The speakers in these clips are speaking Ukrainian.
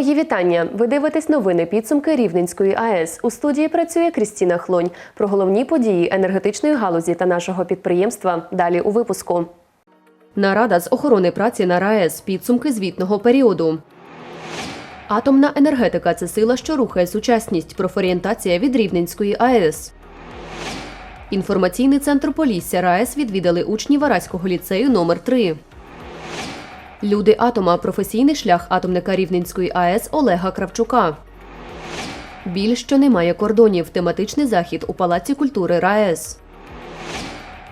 Мої вітання. Ви дивитесь новини підсумки Рівненської АЕС. У студії працює Крістіна Хлонь. Про головні події енергетичної галузі та нашого підприємства. Далі у випуску. Нарада з охорони праці на РаЕС. Підсумки звітного періоду. Атомна енергетика це сила, що рухає сучасність. Профорієнтація від Рівненської АЕС. Інформаційний центр Полісся РаЕС відвідали учні Вараського ліцею номер 3 Люди атома. Професійний шлях атомника Рівненської АЕС Олега Кравчука. Біль, що немає кордонів. Тематичний захід у Палаці культури РаЕС.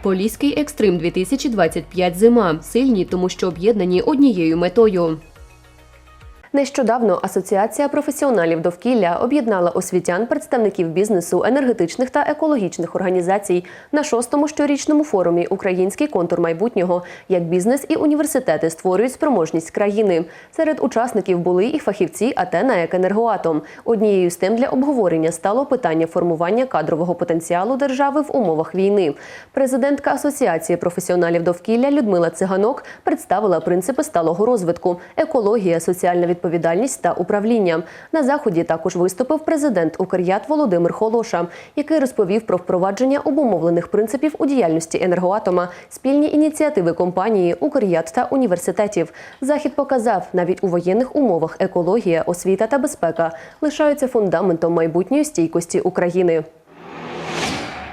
Поліський екстрим 2025 зима. Сильні, тому що об'єднані однією метою. Нещодавно Асоціація професіоналів довкілля об'єднала освітян, представників бізнесу, енергетичних та екологічних організацій на шостому щорічному форумі Український контур майбутнього, як бізнес і університети створюють спроможність країни. Серед учасників були і фахівці АТ на «Екенергоатом». Однією з тем для обговорення стало питання формування кадрового потенціалу держави в умовах війни. Президентка Асоціації професіоналів довкілля Людмила Циганок представила принципи сталого розвитку, екологія, соціальна відповідальність та управління. На заході також виступив президент Укрят Володимир Холоша, який розповів про впровадження обумовлених принципів у діяльності енергоатома, спільні ініціативи компанії, Укрят та університетів. Захід показав, навіть у воєнних умовах екологія, освіта та безпека лишаються фундаментом майбутньої стійкості України.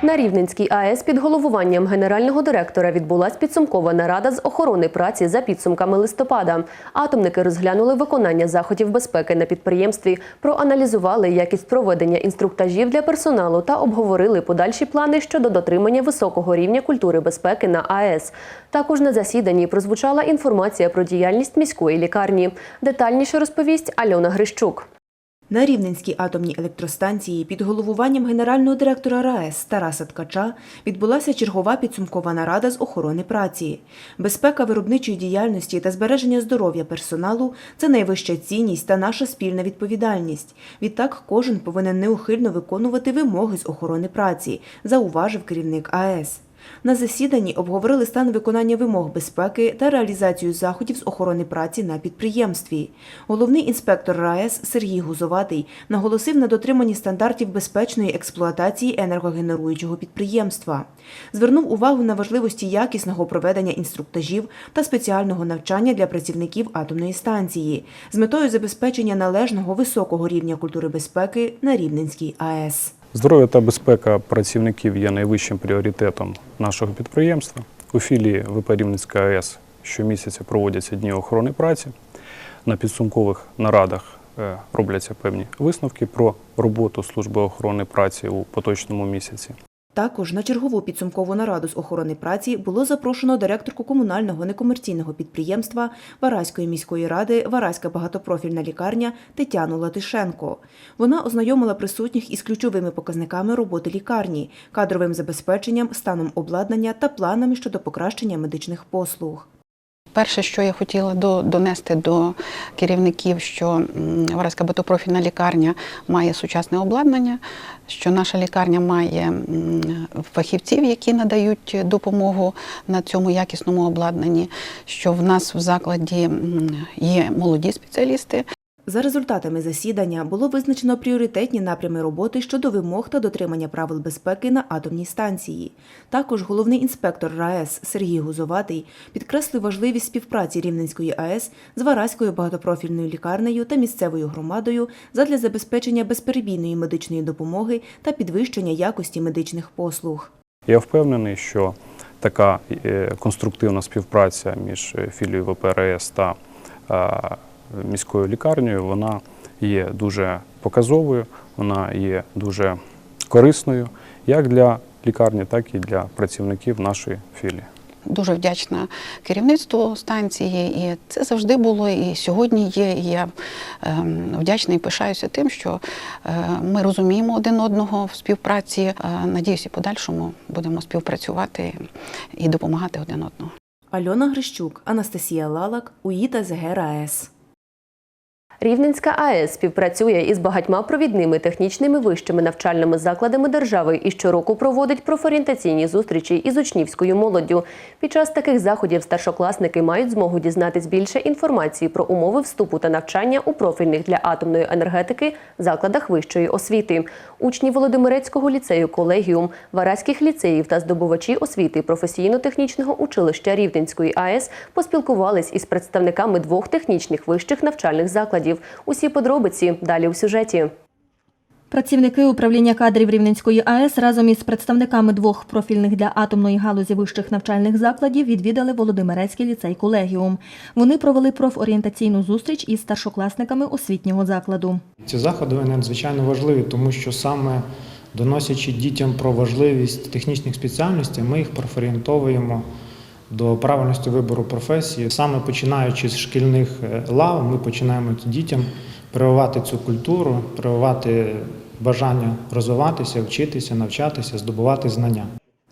На Рівненській АЕС під головуванням генерального директора відбулась підсумкова нарада з охорони праці за підсумками листопада. Атомники розглянули виконання заходів безпеки на підприємстві, проаналізували якість проведення інструктажів для персоналу та обговорили подальші плани щодо дотримання високого рівня культури безпеки на АЕС. Також на засіданні прозвучала інформація про діяльність міської лікарні. Детальніше розповість Альона Грищук. На Рівненській атомній електростанції під головуванням генерального директора РаЕС Тараса Ткача відбулася чергова підсумкова нарада з охорони праці. Безпека виробничої діяльності та збереження здоров'я персоналу це найвища цінність та наша спільна відповідальність. Відтак кожен повинен неухильно виконувати вимоги з охорони праці, зауважив керівник АЕС. На засіданні обговорили стан виконання вимог безпеки та реалізацію заходів з охорони праці на підприємстві. Головний інспектор РаЕС Сергій Гузоватий наголосив на дотриманні стандартів безпечної експлуатації енергогенеруючого підприємства. Звернув увагу на важливості якісного проведення інструктажів та спеціального навчання для працівників атомної станції з метою забезпечення належного високого рівня культури безпеки на Рівненській АЕС. Здоров'я та безпека працівників є найвищим пріоритетом нашого підприємства. У філії ВП Рівницька АЕС щомісяця проводяться дні охорони праці. На підсумкових нарадах е, робляться певні висновки про роботу служби охорони праці у поточному місяці. Також на чергову підсумкову нараду з охорони праці було запрошено директорку комунального некомерційного підприємства Вараської міської ради Вараська багатопрофільна лікарня Тетяну Латишенко. Вона ознайомила присутніх із ключовими показниками роботи лікарні, кадровим забезпеченням, станом обладнання та планами щодо покращення медичних послуг. Перше, що я хотіла до, донести до керівників, що Вараська багатопрофільна лікарня має сучасне обладнання, що наша лікарня має фахівців, які надають допомогу на цьому якісному обладнанні, що в нас в закладі є молоді спеціалісти, За результатами засідання було визначено пріоритетні напрями роботи щодо вимог та дотримання правил безпеки на атомній станції. Також головний інспектор РаЕС Сергій Гузоватий підкреслив важливість співпраці Рівненської АЕС з Вараською багатопрофільною лікарнею та місцевою громадою задля забезпечення безперебійної медичної допомоги та підвищення якості медичних послуг. Я впевнений, що така е, конструктивна співпраця між е, філією ВП РаЕС та міською лікарнею вона є дуже показовою, вона є дуже корисною як для лікарні, так і для працівників нашої філії. дуже вдячна керівництву станції, і це завжди було, і сьогодні є. І я ем, вдячна і пишаюся тим, що е, ми розуміємо один одного в співпраці. Е, Надіюсь, і подальшому будемо співпрацювати і допомагати один одному. Альона Грищук, Анастасія Лалак, УІТА ЗГ РаЕС. Рівненська АЕС співпрацює із багатьма провідними технічними вищими навчальними закладами держави і щороку проводить профорієнтаційні зустрічі із учнівською молоддю. Під час таких заходів старшокласники мають змогу дізнатись більше інформації про умови вступу та навчання у профільних для атомної енергетики закладах вищої освіти. Учні Володимирецького ліцею колегіум, Вараських ліцеїв та здобувачі освіти професійно-технічного училища Рівненської АЕС поспілкувались із представниками двох технічних вищих навчальних закладів. Усі подробиці далі у сюжеті. Працівники управління кадрів Рівненської АЕС разом із представниками двох профільних для атомної галузі вищих навчальних закладів відвідали Володимирецький ліцей колегіум. Вони провели профорієнтаційну зустріч із старшокласниками освітнього закладу. Ці заходи надзвичайно важливі, тому що саме доносячи дітям про важливість технічних спеціальностей, ми їх профорієнтовуємо до правильності вибору професії. Саме починаючи з шкільних е, лав, ми починаємо дітям прививати цю культуру, прививати бажання розвиватися, вчитися, навчатися, здобувати знання.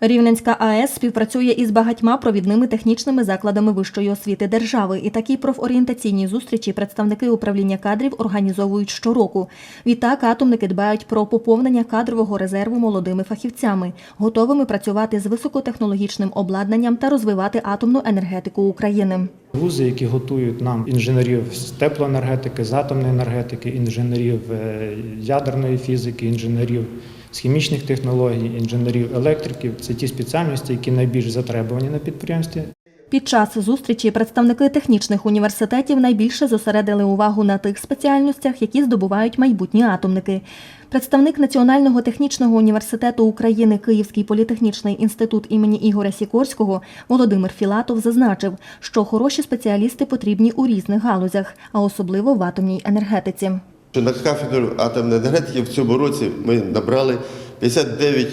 Рівненська АЕС співпрацює із багатьма провідними технічними закладами вищої освіти держави. І такі профорієнтаційні зустрічі представники управління кадрів організовують щороку. Відтак атомники дбають про поповнення кадрового резерву молодими фахівцями, готовими працювати з високотехнологічним обладнанням та розвивати атомну енергетику України. Вузи, які готують нам інженерів з теплоенергетики, з атомної енергетики, інженерів е, ядерної фізики, інженерів з хімічних технологій, інженерів електриків це ті спеціальності, які найбільш затребувані на підприємстві. Під час зустрічі представники технічних університетів найбільше зосередили увагу на тих спеціальностях, які здобувають майбутні атомники. Представник Національного технічного університету України Київський політехнічний інститут імені Ігоря Сікорського Володимир Філатов зазначив, що хороші спеціалісти потрібні у різних галузях, а особливо в атомній енергетиці. Що На кафедру атомної енергетики в цьому році ми набрали 59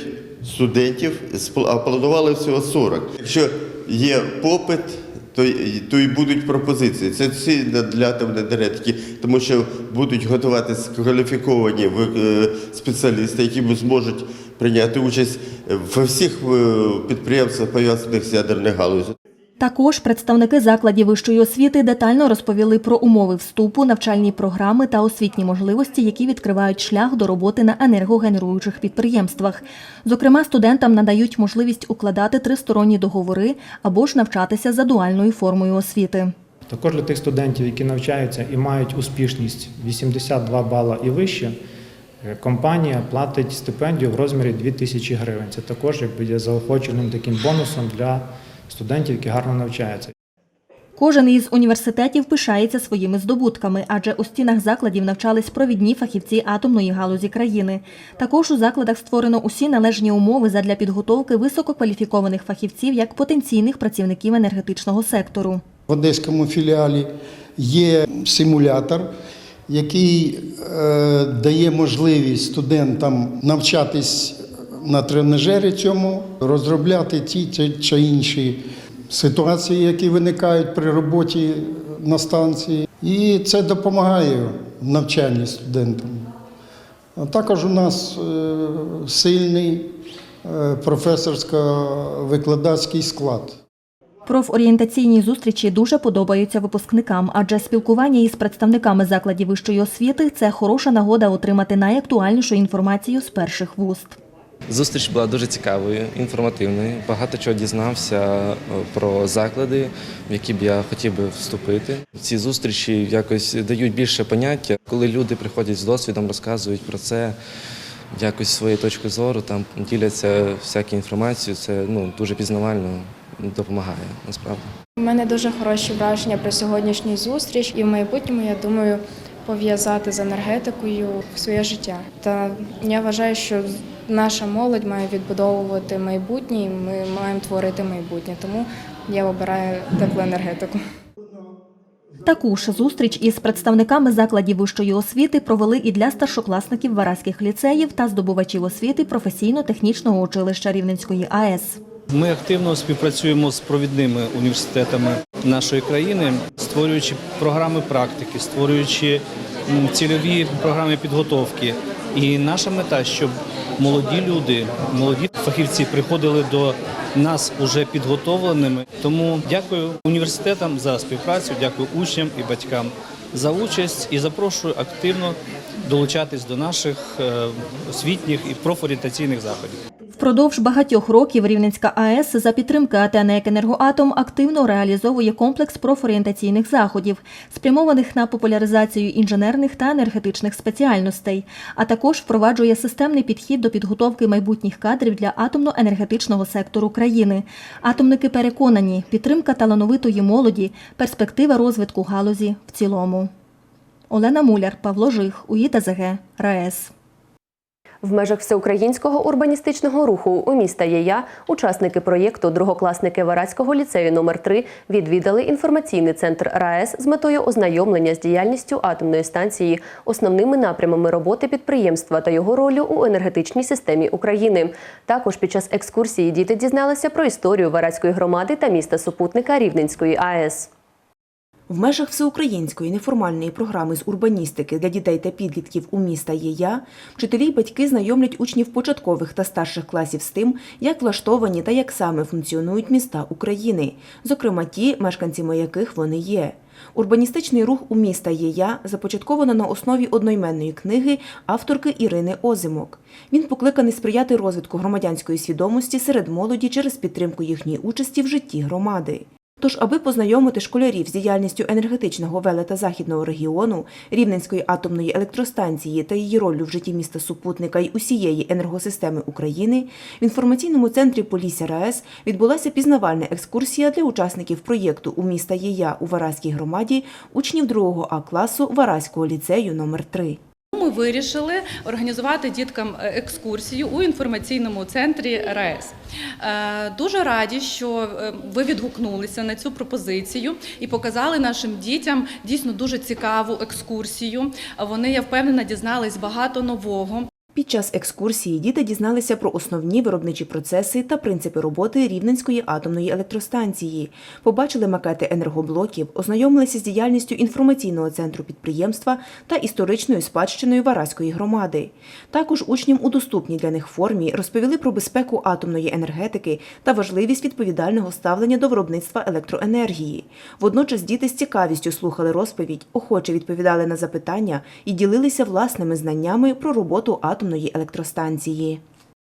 студентів, а планували всього 40. Якщо є попит, то, то і будуть пропозиції. Це всі для атомної енергетики, тому що будуть готуватися кваліфіковані е, спеціалісти, які зможуть прийняти участь в всіх е, підприємствах, пов'язаних з ядерною галузю. Також представники закладів вищої освіти детально розповіли про умови вступу, навчальні програми та освітні можливості, які відкривають шлях до роботи на енергогенеруючих підприємствах. Зокрема, студентам надають можливість укладати тристоронні договори або ж навчатися за дуальною формою освіти. Також для тих студентів, які навчаються і мають успішність 82 бала і вище, е, компанія платить стипендію в розмірі 2000 гривень. Це також якби є заохоченим таким бонусом для студентів, які гарно навчаються. Кожен із університетів пишається своїми здобутками, адже у стінах закладів навчались провідні фахівці атомної галузі країни. Також у закладах створено усі належні умови задля підготовки висококваліфікованих фахівців як потенційних працівників енергетичного сектору. В одеському філіалі є симулятор, який е, дає можливість студентам навчатись на тренажері цьому, розробляти ті чи- інші ситуації, які виникають при роботі на станції. І це допомагає навчанні студентам. А також у нас е, сильний е, професорсько-викладацький склад. Профорієнтаційні зустрічі дуже подобаються випускникам, адже спілкування із представниками закладів вищої освіти це хороша нагода отримати найактуальнішу інформацію з перших вуст. Зустріч була дуже цікавою, інформативною. Багато чого дізнався е, про заклади, в які б я хотів би вступити. Ці зустрічі якось дають більше поняття, коли люди приходять з досвідом, розказують про це. Якось своєю точкою зору там діляться всяку інформацію. Це ну дуже пізнавально допомагає насправді. У мене дуже хороші враження про сьогоднішню зустріч, і в майбутньому я думаю пов'язати з енергетикою в своє життя. Та я вважаю, що наша молодь має відбудовувати майбутнє, і ми маємо творити майбутнє. Тому я обираю теплоенергетику. Таку ж зустріч із представниками закладів вищої освіти провели і для старшокласників вараських ліцеїв та здобувачів освіти професійно-технічного училища Рівненської АЕС. Ми активно співпрацюємо з провідними університетами нашої країни, створюючи програми практики, створюючи цільові програми підготовки. І наша мета, щоб молоді люди, молоді фахівці приходили до нас уже підготовленими. Тому дякую університетам за співпрацю, дякую учням і батькам за участь і запрошую активно долучатись до наших е, освітніх і профорієнтаційних заходів. Впродовж багатьох років Рівненська АЕС за підтримки АТ «НЕК Енергоатом» активно реалізовує комплекс профорієнтаційних заходів, спрямованих на популяризацію інженерних та енергетичних спеціальностей, а також впроваджує системний підхід до підготовки майбутніх кадрів для атомно-енергетичного сектору країни. Атомники переконані, підтримка талановитої молоді – перспектива розвитку галузі в цілому. Олена Муляр, Павло Жих, УІТАЗГ, РаЕС. В межах всеукраїнського урбаністичного руху у міста Єя учасники проєкту другокласники Варадського ліцею номер 3 відвідали інформаційний центр РаЕС з метою ознайомлення з діяльністю атомної станції, основними напрямами роботи підприємства та його ролю у енергетичній системі України. Також під час екскурсії діти дізналися про історію Варадської громади та міста супутника Рівненської АЕС. В межах всеукраїнської неформальної програми з урбаністики для дітей та підлітків у міста ЄЯ вчителі й батьки знайомлять учнів початкових та старших класів з тим, як влаштовані та як саме функціонують міста України, зокрема ті, мешканцями яких вони є. Урбаністичний рух у міста ЄЯ започатковано на основі одноіменної книги авторки Ірини Озимок. Він покликаний сприяти розвитку громадянської свідомості серед молоді через підтримку їхньої участі в житті громади. Тож, аби познайомити школярів з діяльністю енергетичного велета західного регіону, Рівненської атомної електростанції та її роллю в житті міста супутника й усієї енергосистеми України, в інформаційному центрі Полісся РаЕС відбулася пізнавальна екскурсія для учасників проєкту у міста Єя у Вараській громаді учнів 2 А класу Вараського ліцею номер 3 Ми вирішили організувати діткам е, екскурсію у інформаційному центрі РаЕС. Е, Дуже раді, що е, ви відгукнулися на цю пропозицію і показали нашим дітям дійсно дуже цікаву екскурсію. Вони, я впевнена, дізнались багато нового. Під час екскурсії діти дізналися про основні виробничі процеси та принципи роботи Рівненської атомної електростанції, побачили макети енергоблоків, ознайомилися з діяльністю інформаційного центру підприємства та історичною спадщиною Вараської громади. Також учням у доступній для них формі розповіли про безпеку атомної енергетики та важливість відповідального ставлення до виробництва електроенергії. Водночас діти з цікавістю слухали розповідь, охоче відповідали на запитання і ділилися власними знаннями про роботу атомної електростанції.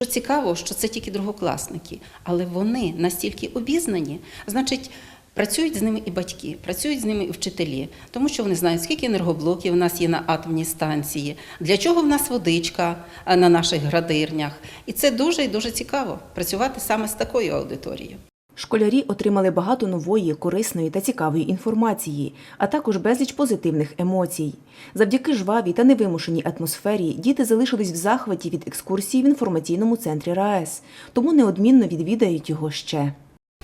Цікаво, що це тільки другокласники, але вони настільки обізнані, значить. Працюють з ними і батьки, працюють з ними і вчителі, тому що вони знають, скільки енергоблоків у нас є на атомній станції, для чого в нас водичка на наших градирнях. І це дуже і дуже цікаво працювати саме з такою аудиторією. Школярі отримали багато нової, корисної та цікавої інформації, а також безліч позитивних емоцій. Завдяки жвавій та невимушеній атмосфері діти залишились в захваті від екскурсії в інформаційному центрі РаЕС, тому неодмінно відвідають його ще.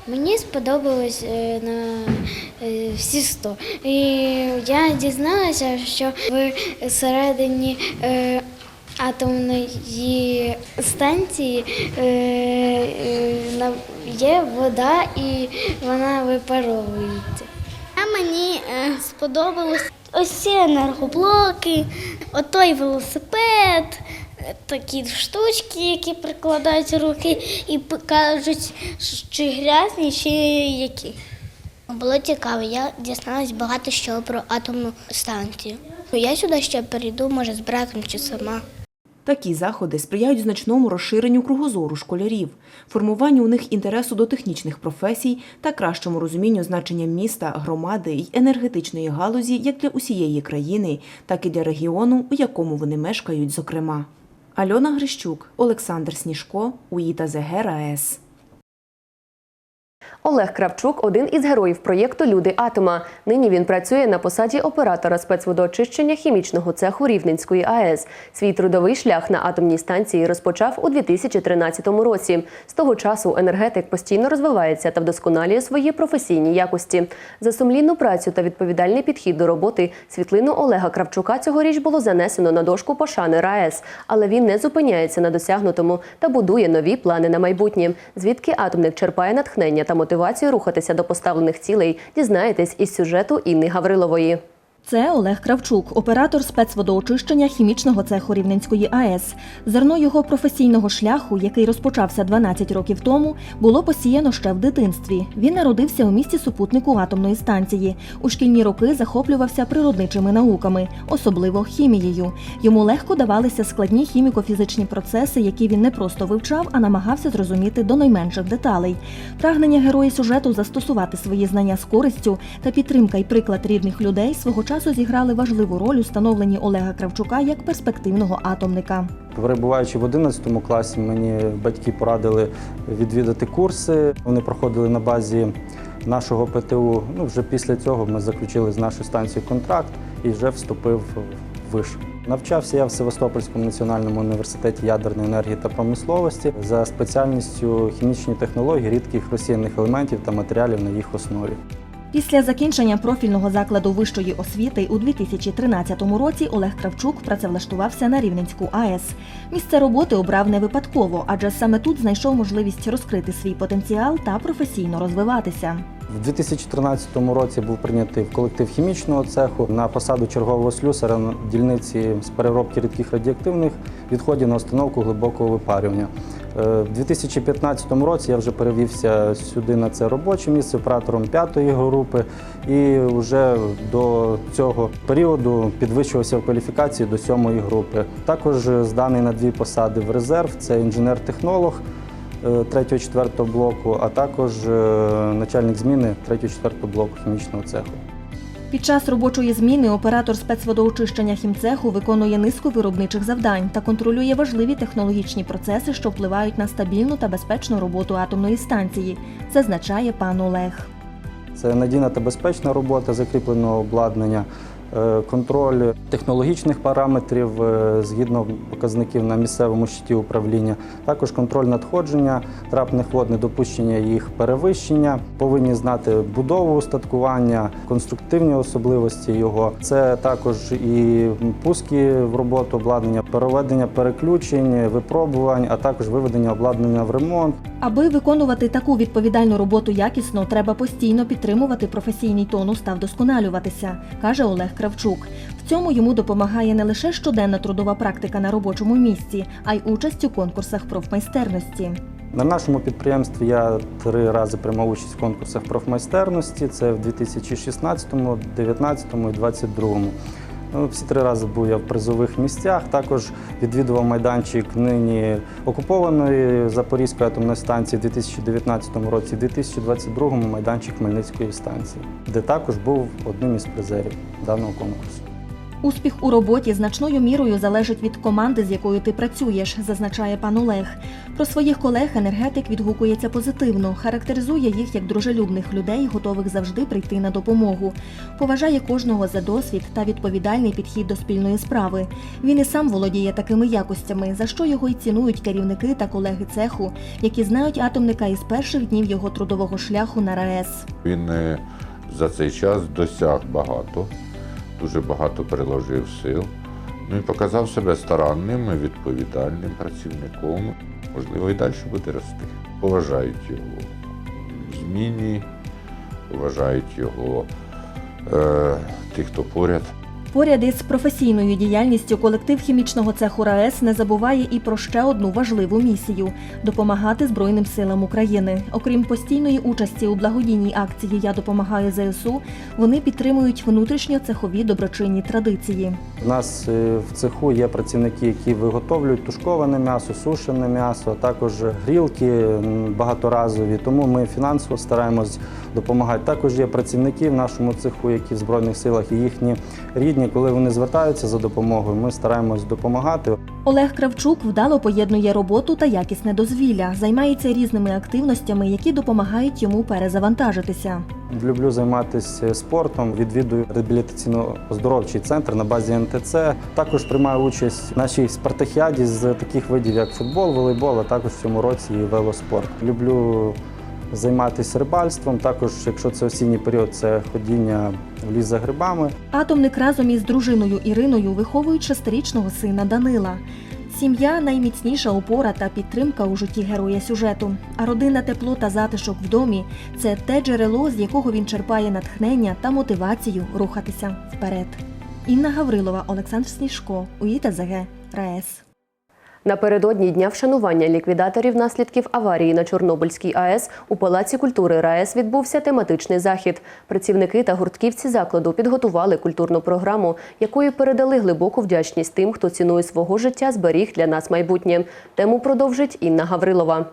Мені сподобалось е, на е, всі 100. І я дізналася, що в середині е, атомної станції е, е, є вода і вона випаровується. Мені е, сподобалось ось ці енергоблоки, отой велосипед, такі штучки, які прикладають руки і кажуть, чи грязні, чи які. Було цікаво, я дізналась багато що про атомну станцію. Я сюди ще перейду, може, з братом чи сама. Такі заходи сприяють значному розширенню кругозору школярів, формуванню у них інтересу до технічних професій та кращому розумінню значення міста, громади й енергетичної галузі як для усієї країни, так і для регіону, у якому вони мешкають, зокрема. Альона Грищук, Олександр Сніжко, УІТА ЗГ РаЕС. Олег Кравчук один із героїв проєкту Люди Атома. Нині він працює на посаді оператора спецводоочищення хімічного цеху Рівненської АЕС. Свій трудовий шлях на атомній станції розпочав у 2013 році. З того часу енергетик постійно розвивається та вдосконалює свої професійні якості. За сумлінну працю та відповідальний підхід до роботи світлину Олега Кравчука цьогоріч було занесено на дошку пошани РаЕС, але він не зупиняється на досягнутому та будує нові плани на майбутнє. Звідки атомник черпає натхнення та мотивацію рухатися до поставлених цілей, дізнаєтесь із сюжету Інни Гаврилової. Це Олег Кравчук, оператор спецводоочищення хімічного цеху Рівненської АЕС. Зерно його професійного шляху, який розпочався 12 років тому, було посіяно ще в дитинстві. Він народився у місті супутнику атомної станції. У шкільні роки захоплювався природничими науками, особливо хімією. Йому легко давалися складні хіміко-фізичні процеси, які він не просто вивчав, а намагався зрозуміти до найменших деталей. Прагнення герої сюжету застосувати свої знання з користю та підтримка і приклад рідних людей свого часу зіграли важливу роль у становленні Олега Кравчука як перспективного атомника. Перебуваючи в 11 класі, мені батьки порадили відвідати курси. Вони проходили на базі нашого ПТУ. Ну, вже після цього ми заключили з нашою станцією контракт і вже вступив в виш. Навчався я в Севастопольському національному університеті ядерної енергії та промисловості за спеціальністю хімічні технології рідких розсіяних елементів та матеріалів на їх основі. Після закінчення профільного закладу вищої освіти у 2013 році Олег Кравчук працевлаштувався на Рівненську АЕС. Місце роботи обрав не випадково, адже саме тут знайшов можливість розкрити свій потенціал та професійно розвиватися. В 2013 році був прийнятий в колектив хімічного цеху на посаду чергового слюсара на дільниці з переробки рідких радіоактивних відходів на установку глибокого випарювання. Е, В 2015 році я вже перевівся сюди на це робоче місце оператором п'ятої групи і вже до цього періоду підвищувався в кваліфікації до сьомої групи. Також зданий на дві посади в резерв: це інженер-технолог. 3-4 блоку, а також е, начальник зміни 3-4 блоку хімічного цеху. Під час робочої зміни оператор спецводоочищення хімцеху виконує низку виробничих завдань та контролює важливі технологічні процеси, що впливають на стабільну та безпечну роботу атомної станції, зазначає пан Олег. Це надійна та безпечна робота закріпленого обладнання, контроль технологічних параметрів е, згідно показників на місцевому щиті управління, також контроль надходження трапних вод, недопущення їх перевищення. Повинні знати будову устаткування, конструктивні особливості його. Це також і пуски в роботу обладнання, переведення переключень, випробувань, а також виведення обладнання в ремонт. Аби виконувати таку відповідальну роботу якісно, треба постійно підтримувати професійний тонус та вдосконалюватися, каже Олег Кравчук. В цьому йому допомагає не лише щоденна трудова практика на робочому місці, а й участь у конкурсах профмайстерності. На нашому підприємстві я три рази приймав участь в конкурсах профмайстерності. Це в 2016, 2019 і 2022. Ну, Всі три рази був я в призових місцях. Також відвідував майданчик нині окупованої Запорізької атомної станції в 2019 році, в 2022 майданчик Хмельницької станції, де також був одним із призерів даного конкурсу. Успіх у роботі значною мірою залежить від команди, з якою ти працюєш, зазначає пан Олег. Про своїх колег енергетик відгукується позитивно, характеризує їх як дружелюбних людей, готових завжди прийти на допомогу. Поважає кожного за досвід та відповідальний підхід до спільної справи. Він і сам володіє такими якостями, за що його й цінують керівники та колеги цеху, які знають атомника із перших днів його трудового шляху на РаЕС. Він е, за цей час досяг багато, дуже багато приложив сил. Ну і показав себе старанним, і відповідальним працівником. Можливо, і далі буде рости. Поважають його в зміні, поважають його е, тих, хто поряд. Поряд із професійною діяльністю колектив хімічного цеху РаЕС не забуває і про ще одну важливу місію допомагати Збройним силам України. Окрім постійної участі у благодійній акції Я допомагаю ЗСУ. Вони підтримують внутрішньоцехові доброчинні традиції. У нас е, в цеху є працівники, які виготовлюють тушковане м'ясо, сушене м'ясо, а також грілки багаторазові. Тому ми фінансово стараємось допомагати. Також є працівники в нашому цеху, які в збройних силах і їхні рідні. Коли вони звертаються за допомогою, ми стараємось допомагати. Олег Кравчук вдало поєднує роботу та якісне дозвілля, займається різними активностями, які допомагають йому перезавантажитися. Люблю займатися спортом, відвідую реабілітаційно-оздоровчий центр на базі НТЦ. Також приймаю участь в нашій спартакіаді з таких видів, як футбол, волейбол, а також в цьому році і велоспорт. Люблю займатися рибальством. Також, якщо це осінній період, це ходіння в ліс за грибами. Атомник разом із дружиною Іриною виховують шестирічного сина Данила. Сім'я найміцніша опора та підтримка у житті героя сюжету. А родина тепло та затишок в домі це те джерело, з якого він черпає натхнення та мотивацію рухатися вперед. Інна Гаврилова, Олександр Сніжко, УІТЗГ, РаЕС. Напередодні дня вшанування ліквідаторів наслідків аварії на Чорнобильській АЕС у Палаці культури РаЕС відбувся тематичний захід. Працівники та гуртківці закладу підготували культурну програму, якою передали глибоку вдячність тим, хто ціною свого життя зберіг для нас майбутнє. Тему продовжить Інна Гаврилова.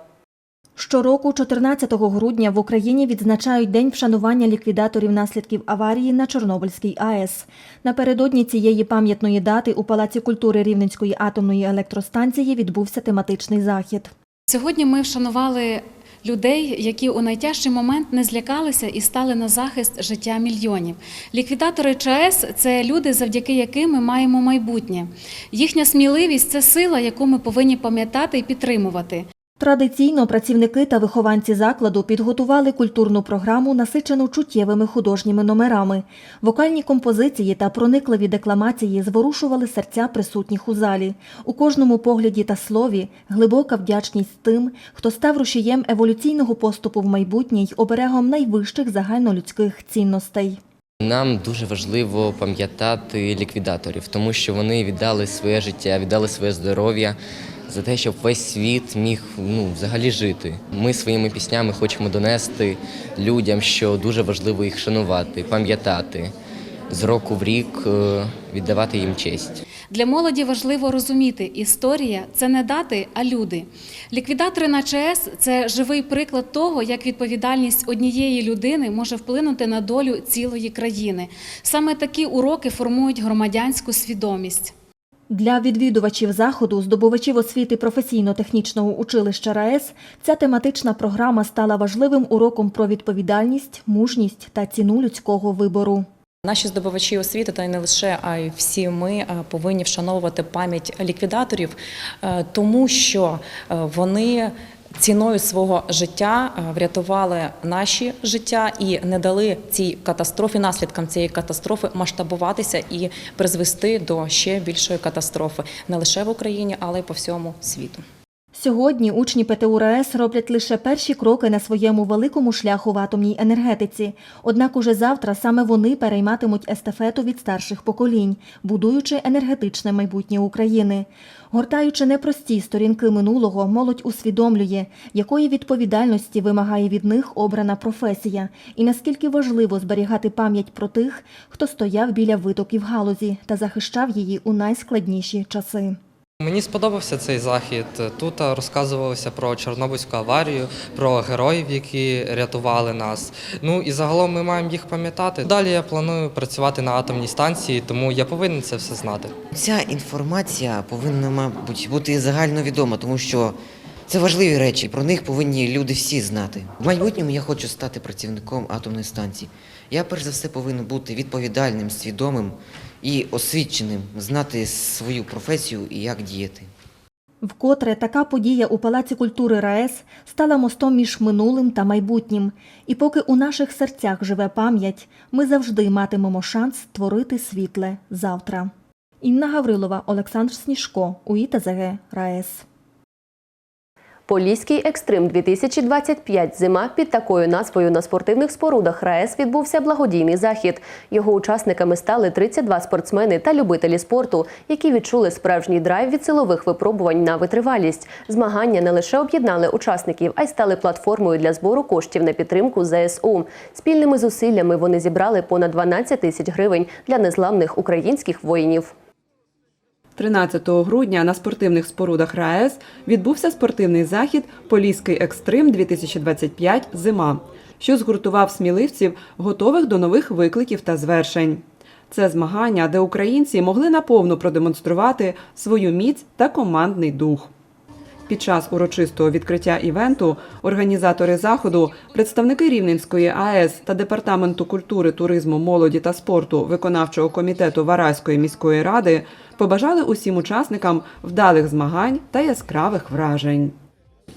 Щороку, 14 грудня, в Україні відзначають День вшанування ліквідаторів наслідків аварії на Чорнобильській АЕС. Напередодні цієї пам'ятної дати у Палаці культури Рівненської атомної електростанції відбувся тематичний захід. Сьогодні ми вшанували людей, які у найтяжчий момент не злякалися і стали на захист життя мільйонів. Ліквідатори ЧАЕС це люди, завдяки яким ми маємо майбутнє. Їхня сміливість це сила, яку ми повинні пам'ятати і підтримувати. Традиційно працівники та вихованці закладу підготували культурну програму, насичену чуттєвими художніми номерами. Вокальні композиції та проникливі декламації зворушували серця присутніх у залі. У кожному погляді та слові глибока вдячність тим, хто став рушієм еволюційного поступу в майбутнє й оберегом найвищих загальнолюдських цінностей. Нам дуже важливо пам'ятати ліквідаторів, тому що вони віддали своє життя, віддали своє здоров'я за те, щоб весь світ міг ну, взагалі жити. Ми своїми піснями хочемо донести людям, що дуже важливо їх шанувати, пам'ятати, з року в рік е, віддавати їм честь. Для молоді важливо розуміти, історія це не дати, а люди. Ліквідатори на ЧАЕС – це живий приклад того, як відповідальність однієї людини може вплинути на долю цілої країни. Саме такі уроки формують громадянську свідомість. Для відвідувачів заходу, здобувачів освіти професійно-технічного училища РаЕС, ця тематична програма стала важливим уроком про відповідальність, мужність та ціну людського вибору. Наші здобувачі освіти, та й не лише, а й всі ми е, повинні вшановувати пам'ять ліквідаторів, е, тому що е, вони ціною свого життя е, врятували наші життя і не дали цій катастрофі, наслідкам цієї катастрофи масштабуватися і призвести до ще більшої катастрофи не лише в Україні, але й по всьому світу. Сьогодні учні ПТУ РаЕС роблять лише перші кроки на своєму великому шляху в атомній енергетиці. Однак уже завтра саме вони перейматимуть естафету від старших поколінь, будуючи енергетичне майбутнє України. Гортаючи непрості сторінки минулого, молодь усвідомлює, якої відповідальності вимагає від них обрана професія, і наскільки важливо зберігати пам'ять про тих, хто стояв біля витоків галузі та захищав її у найскладніші часи. Мені сподобався цей захід. Тут розказувалося про Чорнобильську аварію, про героїв, які рятували нас. Ну і загалом ми маємо їх пам'ятати. Далі я планую працювати на атомній станції, тому я повинен це все знати. Ця інформація повинна, мабуть, бути загальновідома, тому що це важливі речі. Про них повинні люди всі знати. В майбутньому я хочу стати працівником атомної станції. Я перш за все повинен бути відповідальним, свідомим і освіченим, знати свою професію і як діяти. Вкотре така подія у Палаці культури РаЕС стала мостом між минулим та майбутнім. І поки у наших серцях живе пам'ять, ми завжди матимемо шанс творити світле завтра. Інна Гаврилова, Олександр Сніжко, УІТЗГ РаЕС. Поліський екстрим 2025 зима під такою назвою на спортивних спорудах РаЕС відбувся благодійний захід. Його учасниками стали 32 спортсмени та любителі спорту, які відчули справжній драйв від силових випробувань на витривалість. Змагання не лише об'єднали учасників, а й стали платформою для збору коштів на підтримку ЗСУ. Спільними зусиллями вони зібрали понад 12 тисяч гривень для незламних українських воїнів. 13 грудня на спортивних спорудах РаЕС відбувся спортивний захід Поліський екстрим 2025 Зима, що згуртував сміливців, готових до нових викликів та звершень. Це змагання, де українці могли наповну продемонструвати свою міць та командний дух. Під час урочистого відкриття івенту організатори заходу, представники Рівненської АЕС та Департаменту культури, туризму, молоді та спорту виконавчого комітету Вараської міської ради побажали усім учасникам вдалих змагань та яскравих вражень.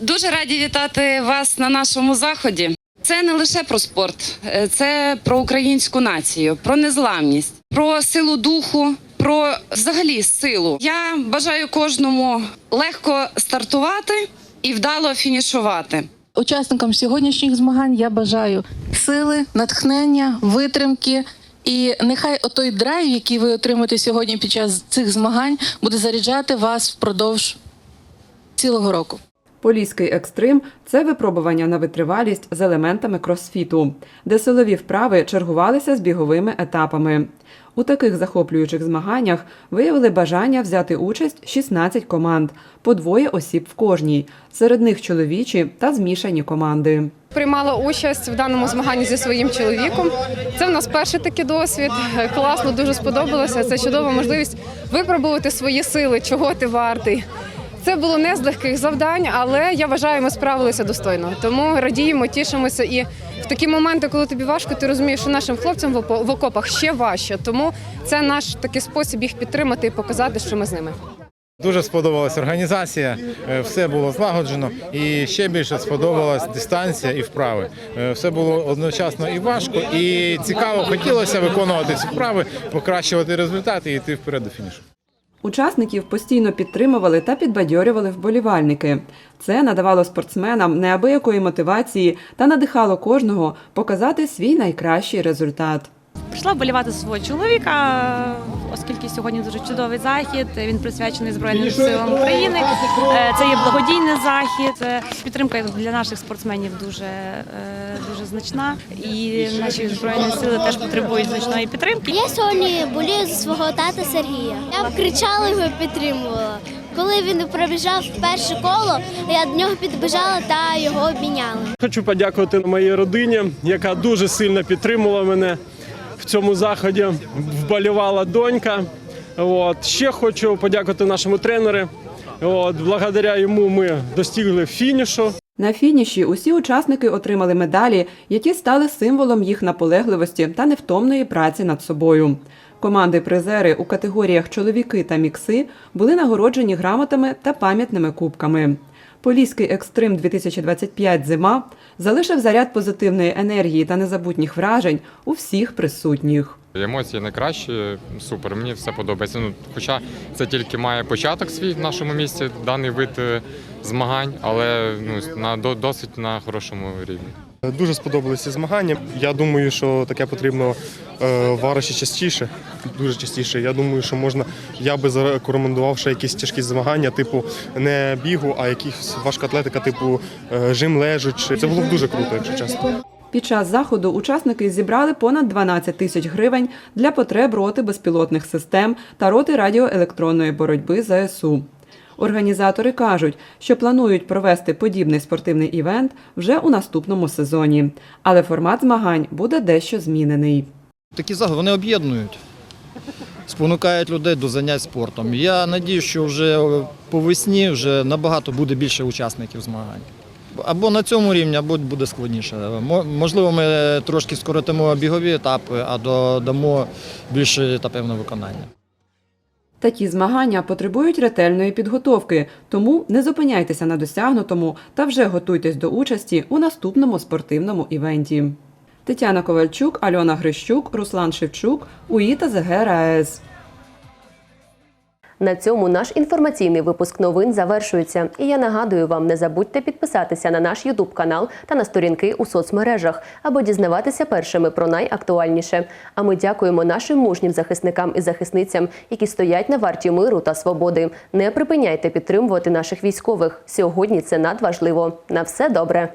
Дуже раді вітати вас на нашому заході. Це не лише про спорт, е, це про українську націю, про незламність, про силу духу, про про взагалі силу. Я бажаю кожному легко стартувати і вдало фінішувати. Учасникам сьогоднішніх змагань я бажаю сили, натхнення, витримки. І нехай отой драйв, який ви отримаєте сьогодні під час цих змагань, буде заряджати вас впродовж цілого року. Поліський екстрим це випробування на витривалість з елементами кросфіту, де силові вправи чергувалися з біговими етапами. У таких захоплюючих змаганнях виявили бажання взяти участь 16 команд, по двоє осіб в кожній. Серед них чоловічі та змішані команди. Приймала участь в даному змаганні зі своїм чоловіком. Це в нас перший такий досвід. Класно, дуже сподобалося. Це чудова можливість випробувати свої сили, чого ти вартий. Це було не з легких завдань, але я вважаю, ми справилися достойно. Тому радіємо, тішимося. І в такі моменти, коли тобі важко, ти розумієш, що нашим хлопцям в окопах ще важче. Тому це наш такий спосіб їх підтримати і показати, що ми з ними. Дуже сподобалась організація, е, все було злагоджено, і ще більше сподобалась дистанція і вправи. Е, Все було одночасно і важко, і цікаво. Хотілося виконувати ці вправи, покращувати результати і йти вперед до фінішу. Учасників постійно підтримували та підбадьорювали вболівальники. Це надавало спортсменам неабиякої мотивації та надихало кожного показати свій найкращий результат. Прийшла вболівати свого чоловіка, оскільки сьогодні дуже чудовий захід. Він присвячений Збройним силам України. Е, Це є благодійний захід. Підтримка для наших спортсменів дуже, е, дуже значна. І наші збройні сили теж потребують значної підтримки. Я сьогодні болію за свого тата Сергія. Я б кричала його підтримувала. Коли він пробіжав перше коло, я до нього підбіжала та його обміняла. Хочу подякувати моїй родині, яка дуже сильно підтримувала мене в цьому заході. Вболівала донька. От. Ще хочу подякувати нашому тренеру. От. Благодаря йому ми достигли фінішу. На фініші усі учасники отримали медалі, які стали символом їх наполегливості та невтомної праці над собою. Команди-призери у категоріях чоловіки та мікси були нагороджені грамотами та пам'ятними кубками. Поліський екстрим 2025 зима залишив заряд позитивної енергії та незабутніх вражень у всіх присутніх. Емоції найкращі, супер, мені все подобається. Ну, хоча це тільки має початок свій в нашому місті, даний вид е, змагань, але ну, на до- досить на хорошому рівні. Дуже сподобалися змагання. Я думаю, що таке потрібно е, в частіше, дуже частіше. Я думаю, що можна. Я би зарекомендував ще якісь тяжкі змагання, типу не бігу, а якісь важка атлетика, типу е, жим лежачи. Це було б дуже круто, якщо чесно. Під час заходу учасники зібрали понад 12 тисяч гривень для потреб роти безпілотних систем та роти радіоелектронної боротьби ЗСУ. Організатори кажуть, що планують провести подібний спортивний івент вже у наступному сезоні, але формат змагань буде дещо змінений. Такі заходи вони об'єднують, спонукають людей до занять спортом. Я надію, що вже по весні вже набагато буде більше учасників змагань. Або на цьому рівні, або буде складніше. Можливо, ми трошки скоротимо бігові етапи, а додамо більше етапів на виконання. Такі змагання потребують ретельної підготовки, тому не зупиняйтеся на досягнутому та вже готуйтесь до участі у наступному спортивному івенті. Тетяна Ковальчук, Альона Грищук, Руслан Шевчук, УІТА ЗГР АЕС. На цьому наш інформаційний випуск новин завершується. І я нагадую вам, не забудьте підписатися на наш Ютуб канал та на сторінки у соцмережах, аби дізнаватися першими про найактуальніше. А ми дякуємо нашим мужнім захисникам і захисницям, які стоять на варті миру та свободи. Не припиняйте підтримувати наших військових. Сьогодні це надважливо. На все добре.